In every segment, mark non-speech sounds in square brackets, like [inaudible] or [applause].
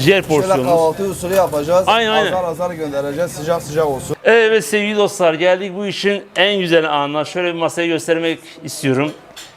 Ciğer Şöyle porsiyonumuz. kahvaltı usulü yapacağız. Aynen, aynen. Azar azar göndereceğiz. Sıcak sıcak olsun. Evet sevgili dostlar geldik bu işin en güzel anına. Şöyle bir masaya göstermek istiyorum.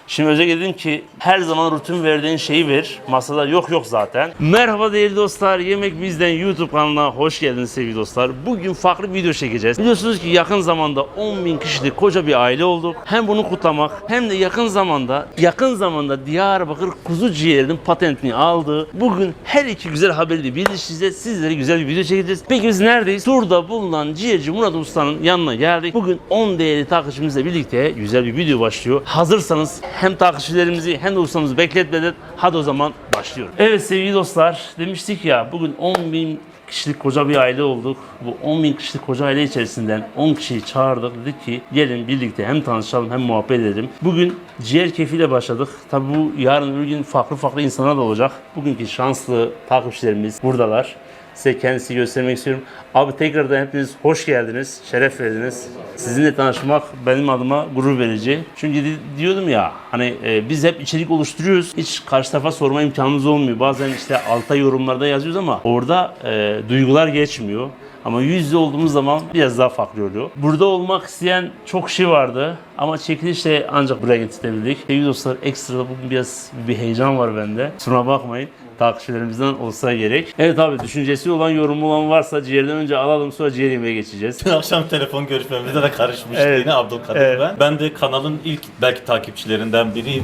Şimdi özellikle dedim ki her zaman rutin verdiğin şeyi ver. Masada yok yok zaten. Merhaba değerli dostlar. Yemek Bizden YouTube kanalına hoş geldiniz sevgili dostlar. Bugün farklı bir video çekeceğiz. Biliyorsunuz ki yakın zamanda 10 bin kişilik koca bir aile olduk. Hem bunu kutlamak hem de yakın zamanda yakın zamanda Diyarbakır kuzu ciğerinin patentini aldı. Bugün her iki güzel haberi de birleştireceğiz. Sizlere güzel bir video çekeceğiz. Peki biz neredeyiz? Turda bulunan ciğerci Murat Usta'nın yanına geldik. Bugün 10 değerli takipçimizle birlikte güzel bir video başlıyor. Hazırsanız hem takipçilerimizi hem de ustamızı bekletmeden hadi o zaman başlıyorum. Evet sevgili dostlar demiştik ya bugün 10 bin kişilik koca bir aile olduk. Bu 10 bin kişilik koca aile içerisinden 10 kişiyi çağırdık. Dedik ki gelin birlikte hem tanışalım hem muhabbet edelim. Bugün ciğer kefiyle başladık. Tabi bu yarın bir gün farklı farklı insanlar da olacak. Bugünkü şanslı takipçilerimiz buradalar. Size kendisi göstermek istiyorum. Abi tekrardan hepiniz hoş geldiniz, şeref verdiniz. Sizinle tanışmak benim adıma gurur verici. Çünkü di- diyordum ya hani e, biz hep içerik oluşturuyoruz. Hiç karşı tarafa sorma imkanımız olmuyor. Bazen işte alta yorumlarda yazıyoruz ama orada e, duygular geçmiyor. Ama yüz yüze olduğumuz zaman biraz daha farklı oluyor. Burada olmak isteyen çok kişi vardı. Ama çekilişle ancak buraya getirebildik. Sevgili dostlar ekstra bugün biraz bir heyecan var bende. Kusura bakmayın. Takipçilerimizden olsa gerek. Evet abi düşüncesi olan, yorumu olan varsa ciğerden önce alalım sonra ciğer yemeğe geçeceğiz. Dün [laughs] akşam telefon görüşmemizde de karışmıştı Evet. yine Abdülkadir Evet. ben. Ben de kanalın ilk belki takipçilerinden biriyim.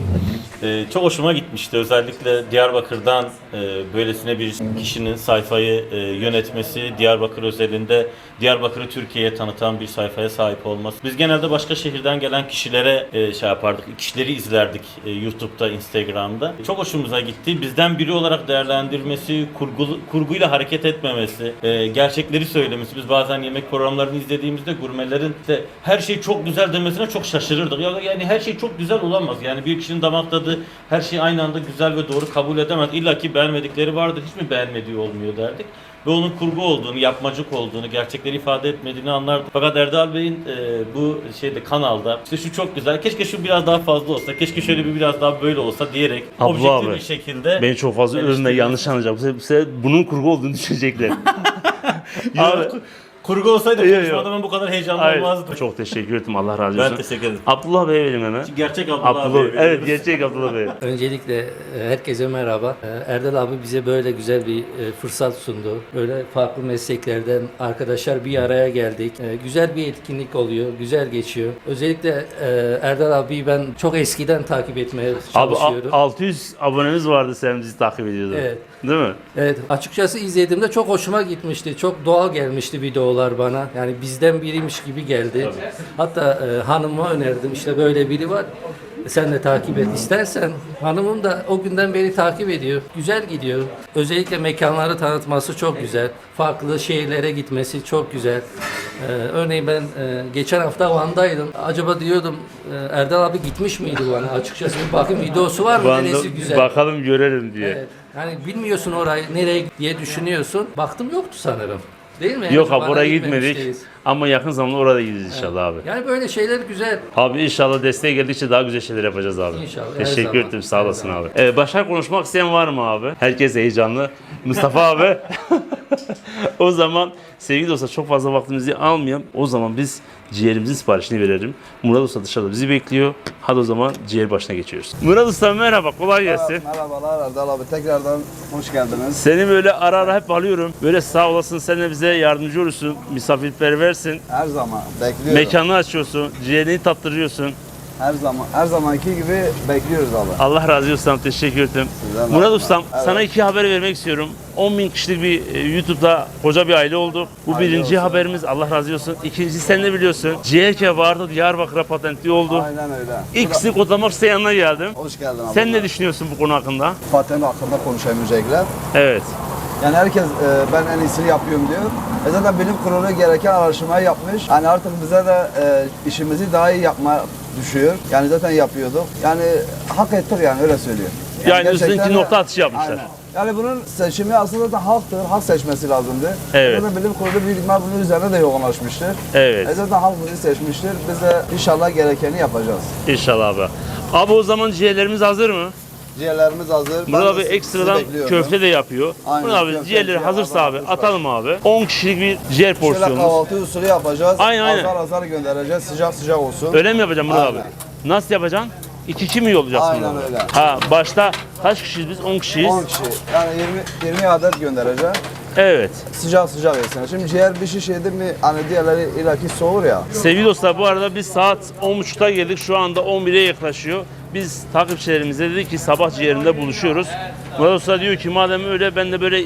Ee, çok hoşuma gitmişti. Özellikle Diyarbakır'dan e, böylesine bir kişinin sayfayı e, yönetmesi, Diyarbakır özelinde Diyarbakır'ı Türkiye'ye tanıtan bir sayfaya sahip olması. Biz genelde başka şehirden gelen kişilere e, şey yapardık, kişileri izlerdik e, YouTube'da, Instagram'da. Çok hoşumuza gitti. Bizden biri olarak değerlendirmesi, kurgulu, kurguyla hareket etmemesi, e, gerçekleri söylemesi. Biz bazen yemek programlarını izlediğimizde gurmelerin de her şey çok güzel demesine çok şaşırırdık. Ya yani her şey çok güzel olamaz. Yani bir kişinin damak tadı her şeyi aynı anda güzel ve doğru kabul edemez. İlla ki beğenmedikleri vardır. Hiç mi beğenmediği olmuyor derdik. Ve onun kurgu olduğunu, yapmacık olduğunu, gerçekleri ifade etmediğini anlardık. Fakat Erdal Bey'in e, bu şeyde kanalda işte şu çok güzel, keşke şu biraz daha fazla olsa, keşke şöyle bir biraz daha böyle olsa diyerek Abla objektif abi, bir şekilde Beni çok fazla eleştiriyor. yanlış anlayacak. Bu sefer, bu sefer bunun kurgu olduğunu düşünecekler. [laughs] Abi- kurgu olsaydı Yok, yok. ben bu kadar heyecanlı Hayır, olmazdım. çok teşekkür ederim. Allah razı olsun. Ben teşekkür ederim. Abdullah Bey'e verelim hemen. Gerçek Abdullah, Abdullah, Bey'e evet gerçek Abdullah Bey. [laughs] Öncelikle e, herkese merhaba. E, Erdal abi bize böyle güzel bir e, fırsat sundu. Böyle farklı mesleklerden arkadaşlar bir araya geldik. Güzel bir etkinlik oluyor, güzel geçiyor. Özellikle Erdal abiyi ben çok eskiden takip etmeye Abi çalışıyorum. a- 600 abonemiz vardı sen bizi takip ediyordun. Evet. Değil mi? Evet, açıkçası izlediğimde çok hoşuma gitmişti. Çok doğal gelmişti videolar bana. Yani bizden biriymiş gibi geldi. Hatta e, hanıma önerdim işte böyle biri var. Sen de takip et istersen. Hanımım da o günden beri takip ediyor. Güzel gidiyor. Özellikle mekanları tanıtması çok güzel. Farklı şehirlere gitmesi çok güzel. Ee, örneğin ben e, geçen hafta Van'daydım. Acaba diyordum e, Erdal abi gitmiş miydi Van'a? Açıkçası bir bakayım videosu var mı? Van'da Neresi güzel? bakalım görelim diye. Evet. Yani bilmiyorsun orayı nereye diye düşünüyorsun. Baktım yoktu sanırım. Değil mi? Yok Yani abi oraya gitmedik. Ama yakın zamanda orada gideceğiz inşallah abi. Yani böyle şeyler güzel. Abi inşallah desteğe geldikçe daha güzel şeyler yapacağız abi. İnşallah, her Teşekkür zaman, ederim sağ her olasın zaman. abi. Ee, başka konuşmak isteyen var mı abi? Herkes heyecanlı. [laughs] Mustafa abi. [laughs] o zaman sevgili dostlar çok fazla vaktimizi almayalım. O zaman biz ciğerimizin siparişini verelim. Murat Usta dışarıda bizi bekliyor. Hadi o zaman ciğer başına geçiyoruz. Murat Usta merhaba kolay gelsin. Merhabalar Erdal abi. Tekrardan hoş geldiniz. Seni böyle ara ara hep alıyorum. Böyle sağ olasın sen de bize yardımcı olursun. Misafirperversin. Her zaman bekliyorum. Mekanı açıyorsun. Ciğerini tattırıyorsun. Her zaman her zamanki gibi bekliyoruz abi. Allah razı olsun. Teşekkür ederim. Sizden de Murat. Ustam Evet. sana iki haber vermek istiyorum. 10 bin kişilik bir e, YouTube'da koca bir aile olduk. Bu Hayırlı birinci olsun. haberimiz. Allah razı olsun. İkincisi sen de biliyorsun. Ciğer kebabı Diyarbakır'a patentli oldu. Aynen öyle. İkisini kutlamak isteyen yanına geldim. Hoş geldin abi. Sen ne düşünüyorsun bu konu hakkında? Patent hakkında öncelikle. Evet. Yani herkes e, ben en iyisini yapıyorum diyor. E zaten bilim kurulu gereken araştırmayı yapmış. Yani artık bize de e, işimizi daha iyi yapma düşüyor. Yani zaten yapıyorduk. Yani hak ettik yani öyle söylüyor. Yani gerçekten üstündeki de- nokta atışı yapmışlar. Aynen. Yani bunun seçimi aslında da halktır. Halk seçmesi lazımdı. Evet. Zaten bilim kurulu büyük ihtimal bunun üzerine de yoğunlaşmıştır. Evet. E zaten halk bizi seçmiştir. Biz de inşallah gerekeni yapacağız. İnşallah abi. Abi o zaman ciğerlerimiz hazır mı? Ciğerlerimiz hazır. Murat abi ekstradan köfte de yapıyor. Aynen, Murat abi köfte, ciğerleri ciğer, hazırsa abi atalım abi. 10 kişilik bir ciğer Şöyle porsiyonumuz. kahvaltı usulü yapacağız. Aynen, aynen. Azar azar göndereceğiz. Sıcak sıcak olsun. Öyle mi yapacağım Murat abi? Nasıl yapacaksın? 2-2 mi yollayacaksın? Aynen öyle. Ha başta kaç kişiyiz biz? 10 kişiyiz. 10 kişi. Yani 20 20 adet göndereceğim. Evet. Sıcak sıcak yesin. Şimdi ciğer bir şiş yedi mi hani diğerleri ilaki soğur ya. Sevgili dostlar bu arada biz saat 10.30'da geldik. Şu anda 11'e yaklaşıyor. Biz takipçilerimize dedik ki sabah ciğerinde buluşuyoruz. Murat Usta diyor ki madem öyle ben de böyle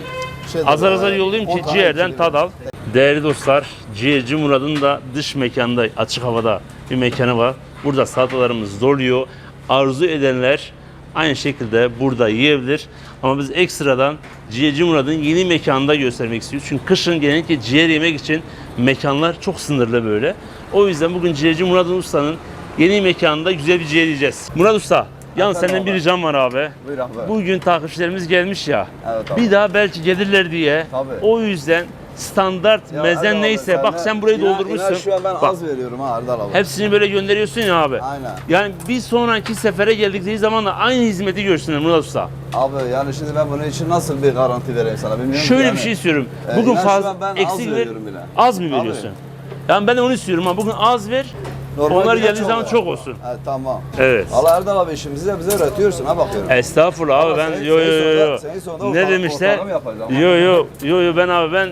Şey azar azar yollayayım ki 10 tane ciğerden tad al. Değerli dostlar, ciğerci Murat'ın da dış mekanda, açık havada bir mekanı var. Burada salatalarımız doluyor. Arzu edenler aynı şekilde burada yiyebilir. Ama biz ekstradan ciğerci Murat'ın yeni mekanında göstermek istiyoruz. Çünkü kışın genellikle ciğer yemek için mekanlar çok sınırlı böyle. O yüzden bugün ciğerci Murat Usta'nın yeni mekanında güzel bir ciğer yiyeceğiz. Murat Usta, yalnız Efendim senden bir abi. ricam var abi. Buyur abi. Bugün takipçilerimiz gelmiş ya. Evet abi. bir daha belki gelirler diye. Tabii. O yüzden standart Ya mezen Erdal abi, neyse sen bak de- sen burayı İnan- doldurmuşsun. inan şu an ben Bak, az veriyorum ha Erdal abi. Hepsini böyle gönderiyorsun ya abi. Aynen. Yani bir sonraki sefere geldikleri zaman da aynı hizmeti görsünler Murat Usta. Abi yani şimdi ben bunun için nasıl bir garanti vereyim sana bilmiyorum ki Şöyle yani. bir şey istiyorum. Ee, Bugün inan şu fazla an ben az eksik ver. veriyorum bile. Az mı Tabii. veriyorsun? Yani ben de onu istiyorum ha. Bugün az ver. Normal onlar güne geldiği zaman var. çok olsun. Evet tamam. Evet. Allah Erdal abi işimizi de bize öğretiyorsun ha bakıyorum. Estağfurullah abi Ama ben senin- yo yo senin yo sonunda- yo. senin sonunda Ne ortalık- demişler? ortalama yapacağım. Yo yo yo yo ben abi ben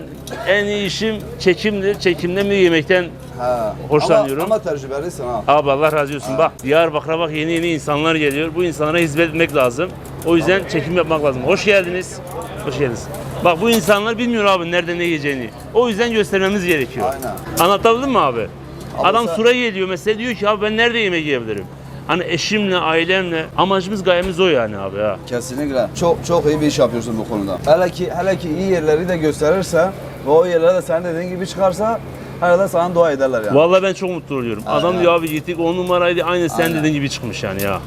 en iyi işim çekimdir. Çekimden bir yemekten Ha. Hoşlanıyorum. Ama, ama tecrübelisin ha. Abi Allah razı olsun. Bak Diyarbakır'a bak yeni yeni insanlar geliyor. Bu insanlara hizmet etmek lazım. O yüzden çekim yapmak lazım. Hoş geldiniz. Hoş geldiniz. Bak bu insanlar bilmiyor abi nerede ne yiyeceğini. O yüzden göstermemiz gerekiyor. Aynen. Anlatabildim mi abi? Adam sen- sura geliyor mesela diyor ki abi ben nerede yemek yiyebilirim? Hani eşimle, ailemle. Amacımız gayemiz o yani abi ya. Kesinlikle. Çok çok iyi bir iş yapıyorsun bu konuda. Hele ki hele ki iyi yerleri de gösterirsen ve o yerlere de senin dediğin gibi çıkarsa herhalde sana dua ederler yani. Vallahi ben çok mutlu oluyorum. Adam Aynen. diyor abi gittik 10 numaraydı aynı sen Aynen. dediğin gibi çıkmış yani ya.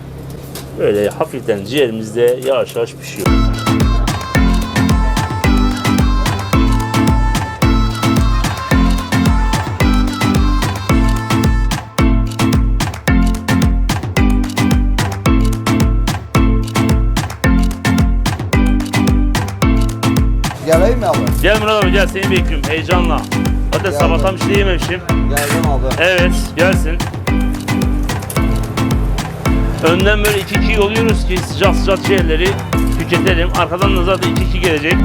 Böyle hafiften ciğerimizde yavaş yavaş pişiyor. Gel Murat abi gel seni bekliyorum heyecanla. Zaten Gel sabahtan abi. bir şey yememişim. Geldim abi. Evet gelsin. Önden böyle 2-2 yolluyoruz ki sıcak sıcak ciğerleri tüketelim. Arkadan da zaten 2-2 gelecek.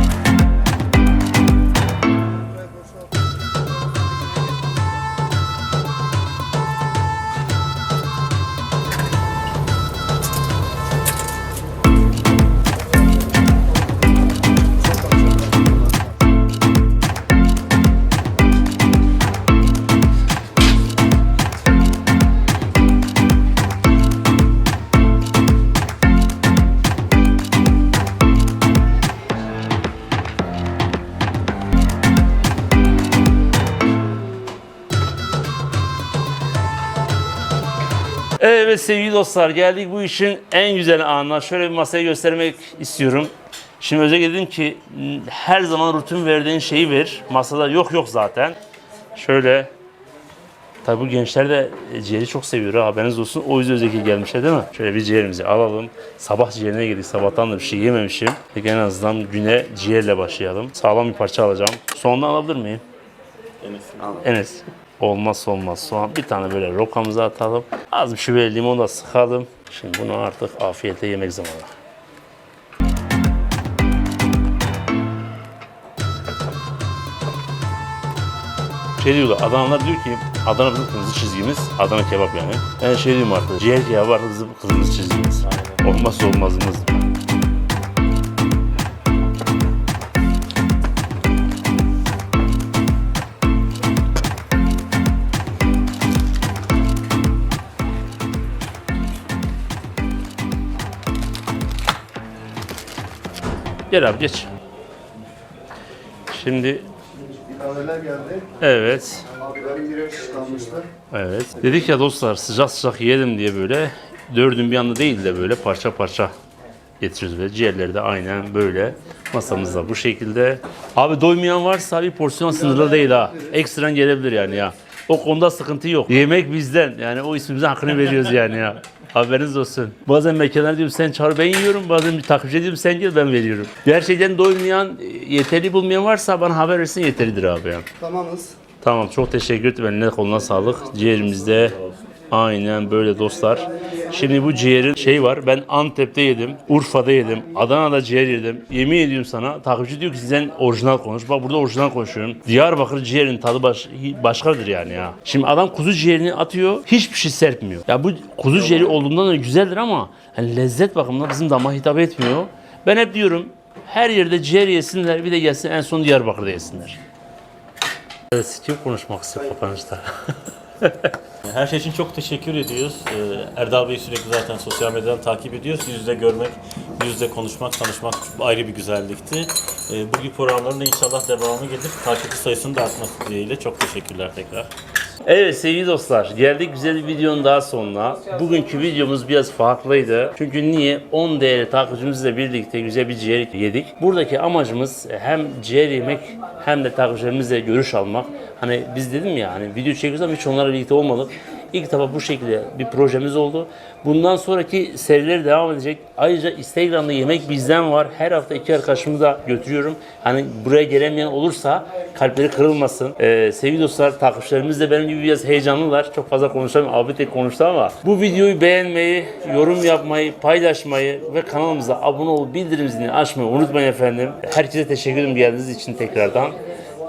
Evet sevgili dostlar geldik bu işin en güzel anına. Şöyle bir masaya göstermek istiyorum. Şimdi özellikle dedim ki her zaman rutin verdiğin şeyi ver. Masada yok yok zaten. Şöyle Tabi bu gençler de e, ciğeri çok seviyor ha haberiniz olsun. O yüzden özellikle gelmişler değil mi? Şöyle bir ciğerimizi alalım. Sabah ciğerine girdik. Sabahtan da bir şey yememişim. Peki en azından güne ciğerle başlayalım. Sağlam bir parça alacağım. Soğandan alabilir miyim? Enes. Olmazsa olmaz soğan. Bir tane böyle rokamıza atalım. Az bir şey böyle limon da sıkalım. Şimdi bunu artık afiyetle yemek zamanı. Şey diyorlar, Adanalar diyor ki Adana bizim kırmızı çizgimiz, Adana kebap yani. Ben şey diyorum artık, ciğer kebabı artık bizim kırmızı çizgimiz. Olmazsa olmazımız. Gel abi geç. Şimdi İlaveler geldi. evet. Abilerim direkt kalmıştı. Evet. Dedik ya dostlar sıcak sıcak yiyelim diye böyle dördün bir anda değil de böyle parça parça getiriyoruz ve ciğerleri de aynen böyle masamızda bu şekilde. Abi doymayan varsa bir porsiyon sınırlı değil ha. Ekstran gelebilir yani ya. O konuda sıkıntı yok. Yemek bizden. Yani o ismimizin hakkını veriyoruz yani ya. Haberiniz olsun. Bazen mekanlar diyorum sen çağır ben yiyorum. Bazen bir takipçi diyorum sen gel ben veriyorum. Gerçekten doymayan, yeterli bulmayan varsa bana haber versin yeterlidir abi ya. Tamamız. Tamam çok teşekkür ederim. Eline koluna sağlık. Ciğerimizde aynen böyle dostlar. Şimdi bu ciğerin şey var. Ben Antep'te yedim. Urfa'da yedim. Adana'da ciğer yedim. Yemin ediyorum sana. Takipçi diyor ki sizden orijinal konuş. Bak burada orijinal konuşuyorum. Diyarbakır ciğerin tadı baş, başkadır yani ya. Şimdi adam kuzu ciğerini atıyor. Hiçbir şey serpmiyor. Ya bu kuzu ciğeri olduğundan da güzeldir ama hani lezzet bakımından bizim dama hitap etmiyor. Ben hep diyorum her yerde ciğer yesinler bir de gelsin en son Diyarbakır'da yesinler. Evet, kim konuşmak istiyor kapanışta? [laughs] Her şey için çok teşekkür ediyoruz. Ee, Erdal Bey'i sürekli zaten sosyal medyadan takip ediyoruz. Yüz görmek, yüz konuşmak, tanışmak ayrı bir güzellikti. Ee, bu gibi programların da inşallah devamı gelir. Takipçi sayısının da artması dileğiyle. Çok teşekkürler tekrar. Evet sevgili dostlar geldik güzel bir videonun daha sonuna. Bugünkü videomuz biraz farklıydı. Çünkü niye? 10 değerli takipçimizle birlikte güzel bir ciğer yedik. Buradaki amacımız hem ciğer yemek hem de takipçilerimizle görüş almak. Hani biz dedim ya hani video çekiyoruz ama hiç onlarla birlikte olmadık. İlk defa bu şekilde bir projemiz oldu. Bundan sonraki serileri devam edecek. Ayrıca Instagram'da yemek bizden var. Her hafta iki arkadaşımı da götürüyorum. Hani buraya gelemeyen olursa kalpleri kırılmasın. Ee, sevgili dostlar takipçilerimiz de benim gibi biraz heyecanlılar. Çok fazla konuşamıyorum. Abi tek konuştu ama bu videoyu beğenmeyi, yorum yapmayı, paylaşmayı ve kanalımıza abone olup bildirim zilini açmayı unutmayın efendim. Herkese teşekkür ederim geldiğiniz için tekrardan.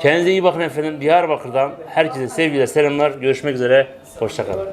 Kendinize iyi bakın efendim. Diyarbakır'dan herkese sevgiler, selamlar. Görüşmek üzere. Hoşçakalın.